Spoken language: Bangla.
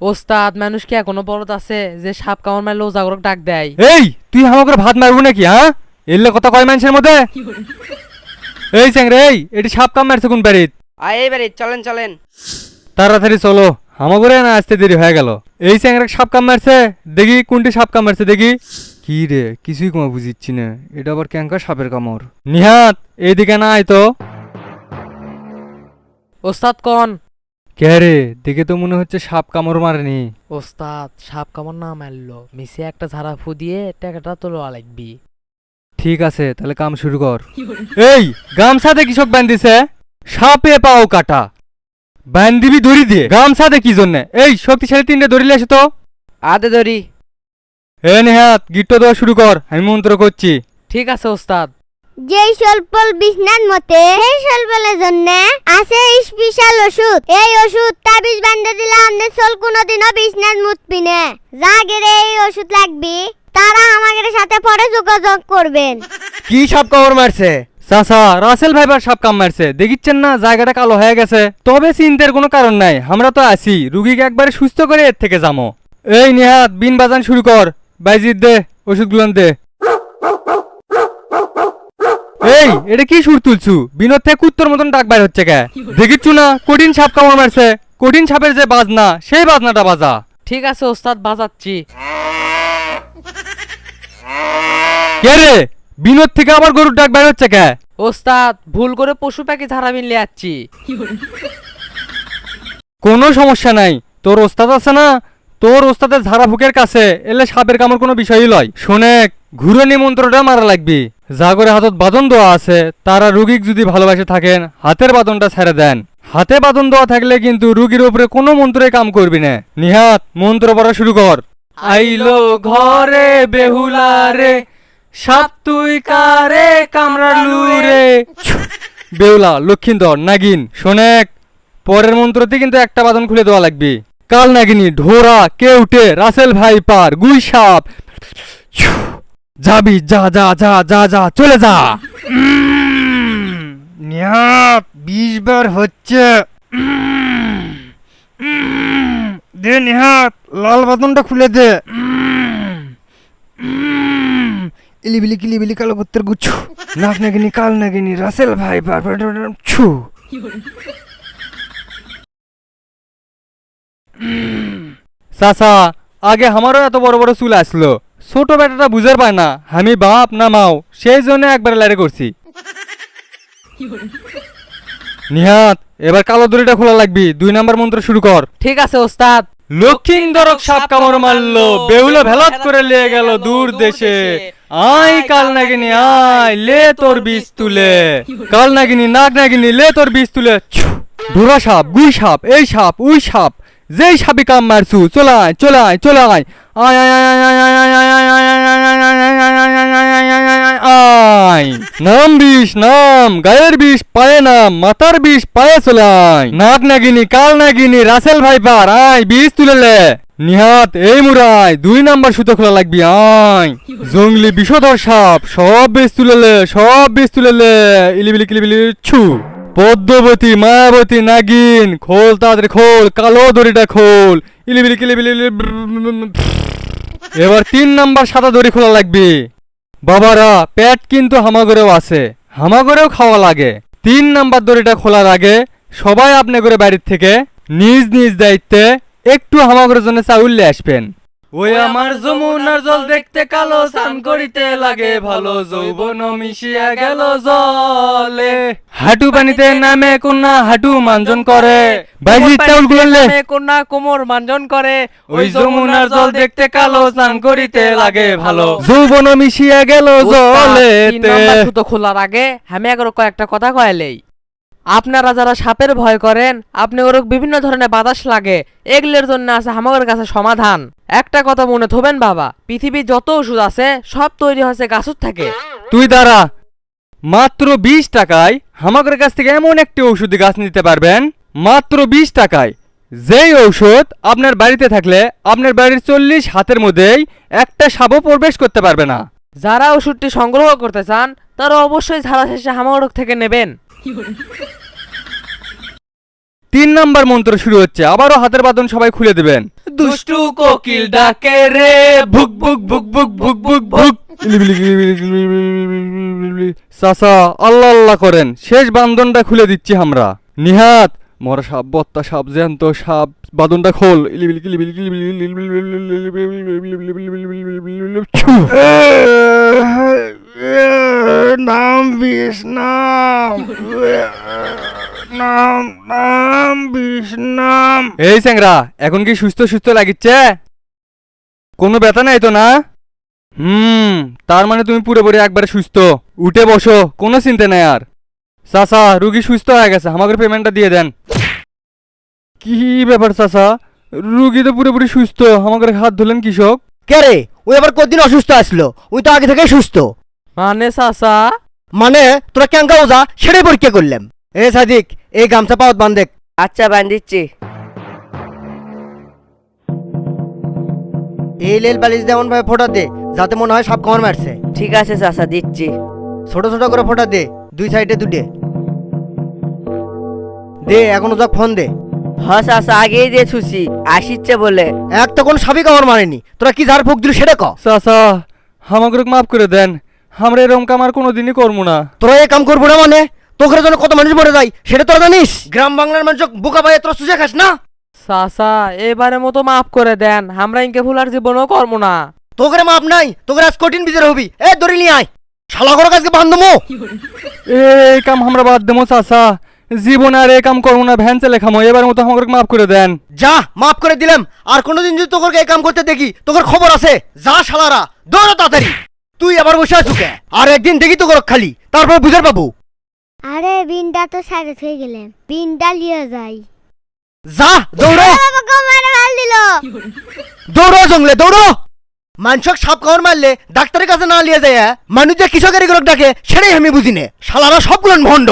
ওস্তাদ মানুষ কি এখনও বলত আছে যে সাপ কামড় মারলে ও জাগরক ডাক দেয়? এই তুই আমাকে ভাত মারবো নাকি হ্যাঁ? এলে কথা কয় মানুষের মধ্যে? এই চ্যাংরে এই এটি সাপ কাম মারছে কোন বাড়িত? আয় এবারে চলেন চলেন। তাড়াতাড়ি চলো আমাগরে না আসতে দেরি হয়ে গেল। এই চ্যাংরা সাপ কাম মারছে দেখি কোনটি সাপ কাম মারছে দেখি। কি রে কিছুই কমা বুঝিচ্ছি না এটা আবার ক্যাঙ্কা সাপের কামড়? নিহাত এইদিকে না আয় তো। ওস্তাদ কন। কে রে? দেখে তো মনে হচ্ছে সাপ কামড় মারেনি। ওস্তাদ সাপ কামড় না মারলো। মিশে একটা ঝাড়া ফু দিয়ে টাকাটা তোলা লাগবি। ঠিক আছে তাহলে কাম শুরু কর। এই গামছা গামছাতে কৃষক বান্ধিছে? সাপে পাও কাটা। বান্ধিবি দড়ি দিয়ে। গামছাতে কি জন্য? এই শক্তিশালী তিনটে দড়ি লেসে তো। আদে ধরি এ নেহাত গিট্টো দেওয়া শুরু কর আমি মন্ত্র করছি। ঠিক আছে ওস্তাদ। যেই স্বল্পল বিছনার মতে সেই স্বল্পলের জন্য আছে স্পেশাল ওষুধ। এই ওষুধ তাবিজ বান্ধে দিলে আমাদের চল কোনোদিনও বিছনার মুতবি না যাগের এই ওষুধ লাগবে তারা আমাদের সাথে পরে যোগাযোগ করবেন। কি সাপ কামড় মারছে? চাচা রাসেল ভাইবার সাপ কাম মারছে। দেখিচ্ছেন না জায়গাটা কালো হয়ে গেছে। তবে চিন্তার কোনো কারণ নাই। আমরা তো আছি। রুগীকে একবারে সুস্থ করে এর থেকে যাব এই নেহাত বিন বাজান শুরু কর। বাইজিৎ দে ওষুধগুলো দে। এই এটা কি সুর তুলছু? বিনোদ থেকে কুত্তর মতন ডাক বাইর হচ্ছে কে? দেখিচ্ছু না কঠিন সাপ কামড় মারছে। কঠিন সাপের যে বাজনা সেই বাজনাটা বাজা। ঠিক আছে ওস্তাদ বাজাচ্ছি। কে রে? বিনোদ থেকে আবার গরুর ডাক বাইর হচ্ছে কে? ওস্তাদ ভুল করে পশু পাখি ঝাড়া মিললে যাচ্ছি কোনো সমস্যা নাই। তোর ওস্তাদ আছে না? তোর ওস্তাদের ঝাড়া ফুকের কাছে এলে সাপের কামড় কোনো বিষয়ই লয়। শোনেক ঘুরে নিমন্ত্রণটা মারা লাগবি। জাগরে হাতত বাদন দেওয়া আছে তারা রুগীক যদি ভালোবাসে থাকেন হাতের বাদনটা ছেড়ে দেন। হাতে বাদন দেওয়া থাকলে কিন্তু রুগীর উপরে কোনো মন্ত্রে কাম করবি না। নিহাত মন্ত্র পড়া শুরু কর। আইলো ঘরে বেহুলা রে সাপ তুই কারে কামড়ালু রে? বেউলা লক্ষিন্দর নাগিন শোনেক পরের মন্ত্রতে কিন্তু একটা বাদন খুলে দেওয়া লাগবে। কাল নাগিনী ঢোরা কেউটে রাসেল ভাই পার গুই সাপ। যাবি যা যা যা যা যা চলে যা। বিশ বার হচ্ছে। দে নিহাত লাল বাদনটা খুলে দে। ইলিবিলি কিলিবিলি কালো কুত্তের গুচ্ছু। নাক নাগিনি কাল নাগিনী রাসেল ভাই পার, ছু। চাচা আগে আমারও এত বড় বড় চুল আসলো ছোট বেটাটা বুঝার পায় না। আমি বাপ না মাও সেই জন্য একবার লাইরে করছি নিহাত এবার কালো দড়িটা খোলা লাগবি। দুই নাম্বার মন্ত্র শুরু কর। ঠিক আছে ওস্তাদ। লক্ষিন্দরক সাপ কামড় মারলো বেউলা ভেলাত করে লিয়ে গেল দূর দেশে। আই কাল নাগিনি আয় লে তোর বিষ তুলে। কাল নাগিনি নাগ নাগিনি লে তোর বিষ তুলে! ডোরা সাপ গুই সাপ এই সাপ উই সাপ। যেই সাপি কাম মারছু চলায় চলায় চলায় আয় আয় আয় আয় আয় নাম বিষ নাম গায়ের বিষ পায়ে নাম মাথার বিষ পায়ে চলায় নাক নাগিনী কাল নাগিনী রাসেল ভাইপার আয় বিষ তুলেলে নিহাত এই মুরাই দুই নাম্বার সুতো খোলা লাগবি আয় জঙ্গলি বিষধর সাপ সব বিষ তুলেলে সব বিষ তুলেলে ইলিবিলি কিলিবিলি ছু পদ্মবতী, মায়াবতী, নাগিন, খোল, তাদের খোল, কালো দড়িটা খোল। ইলিবিলি, কিলিবিলি এবার তিন নাম্বার সাদা দড়ি খোলা লাগবে। বাবারা, পেট কিন্তু হামাগরেও আছে। হামাগরেও খাওয়া লাগে। তিন নাম্বার দড়িটা খোলার আগে সবাই আপনি করে বাড়ির থেকে নিজ নিজ দায়িত্বে একটু হামাগরের জন্য চাউললে আসবেন। ওই আমার যমুনার জল দেখতে কালো স্নান করিতে লাগে ভালো যৌবন মিশিয়া গেল জলে। হাঁটু পানিতে নামে কন্যা হাঁটু মাঞ্জন করে। বাইজি চাউল গুললে কন্যা কোমর মানজন করে। ওই যমুনার জল দেখতে কালো স্নান করিতে লাগে ভালো। যৌবন মিশিয়া গেল জলে সুতো খোলার আগে আমি এগারো কয়েকটা কথা কয়ালেই আপনারা যারা সাপের ভয় করেন আপনি ওর বিভিন্ন ধরনের বাতাস লাগে এগুলোর জন্য আছে আমাদের কাছে সমাধান। একটা কথা মনে থবেন বাবা পৃথিবীর যত ওষুধ আছে সব তৈরি হয়েছে গাছত থেকে। তুই দাঁড়া মাত্র বিশ টাকায় হামাকের কাছ থেকে এমন একটি ঔষধি গাছ নিতে পারবেন? মাত্র বিশ টাকায়। যেই ঔষধ আপনার বাড়িতে থাকলে আপনার বাড়ির চল্লিশ হাতের মধ্যেই একটা সাপও প্রবেশ করতে পারবে না। যারা ওষুধটি সংগ্রহ করতে চান তারা অবশ্যই ঝাড়া শেষে হামাগড়ক থেকে নেবেন। তিন নাম্বার মন্ত্র শুরু হচ্ছে। আবারও হাতের বাদন সবাই খুলে দেবেন। দুষ্টু কোকিল ডাকে রে ভুক ভুক ভুক ভুক ভুক ভুক ভুক। সাসা আল্লাহ আল্লাহ করেন। শেষ বান্ধনটা খুলে দিচ্ছি আমরা। নিহাত মরা সাপ বত্তা সাপ জ্যান্ত সাপ বাঁধনটা খোল নাম বিষ নাম নাম নাম বিষ নাম এই স্যাংরা এখন কি সুস্থ সুস্থ লাগিচ্ছে কোনো ব্যথা নাই তো না হুম তার মানে তুমি পুরোপুরি একবারে সুস্থ উঠে বসো কোনো চিন্তা নাই আর চাচা রুগী সুস্থ হয়ে গেছে আমাকে পেমেন্টটা দিয়ে দেন। কি ব্যাপার চাচা রুগী তো পুরোপুরি সুস্থ আমাকে হাত ধুলেন কৃষক। কে রে? ওই আবার কদিন অসুস্থ আসলো? ওই তো আগে থেকেই সুস্থ। মানে চাচা মানে তোরা ক্যাঙ্কা ওজা সেটাই পরীক্ষা করলাম। এ সাদিক এই গামছা পাওয়াত বান্ধেক আচ্ছা বান্ধিচ্ছি। এই লেল বালিশ যেমন ভাবে ফোটা দে যাতে মনে হয় সাপ কামড় মারছে। ঠিক আছে চাচা দিচ্ছি। ছোট ছোট করে ফোটা দে দুই সাইডে দুটে। দে এখনও ওজাক ফোন দে। হ চাচা আগেই দিয়ে ছুছি আসিচ্ছে বলে। এক তো কোনো সাপই কামড় মারেনি। তোরা কি ঝাড় ফুক দিল সেটা ক। চাচা আমাকে মাফ করে দেন। আমরা এরকম কাম আর কোনোদিনই করব না। তোরা এ কাম করব না মানে? তোকে জন্য কত মানুষ মরে যায় সেটা তোরা জানিস? গ্রাম বাংলার মানুষ বোকা পায়ে তোরা সুজে খাস না? চাচা এবারে মতো মাফ করে দেন। আমরা ইনকে ভুলার জীবনও করব না। তোকে মাপ নাই তোকে আজ কঠিন বিচার হবি। এ দড়ি নিয়ে আয়। শালা করে কাজকে বান্ধমো এই কাম আমরা বাদ দেবো চাচা জীবনে আর এই কাম করব না ভ্যান চালে খামো এবার মতো আমাকে মাফ করে দেন। যা মাফ করে দিলাম। আর কোনোদিন যদি তোকে এই কাম করতে দেখি তোর খবর আছে। যা শালারা দৌড়া তাড়াতাড়ি। তুই আবার বসে আছো কে? আর একদিন দেখি তোকে খালি তারপর বুঝার পাবো। আরে বিনটা তো সাইডে হয়ে গেলেন। বিনটা লিয়ে যাই। যা দৌড়ো। দৌড়ো জঙ্গলে দৌড়ো। মানসক সাপ কামড় মারলে ডাক্তারের কাছে না লিয়ে যায় মানুষ যে কৃষকের এগুলো ডাকে সেটাই আমি বুঝি নে। শালারা সবগুলো ভণ্ড।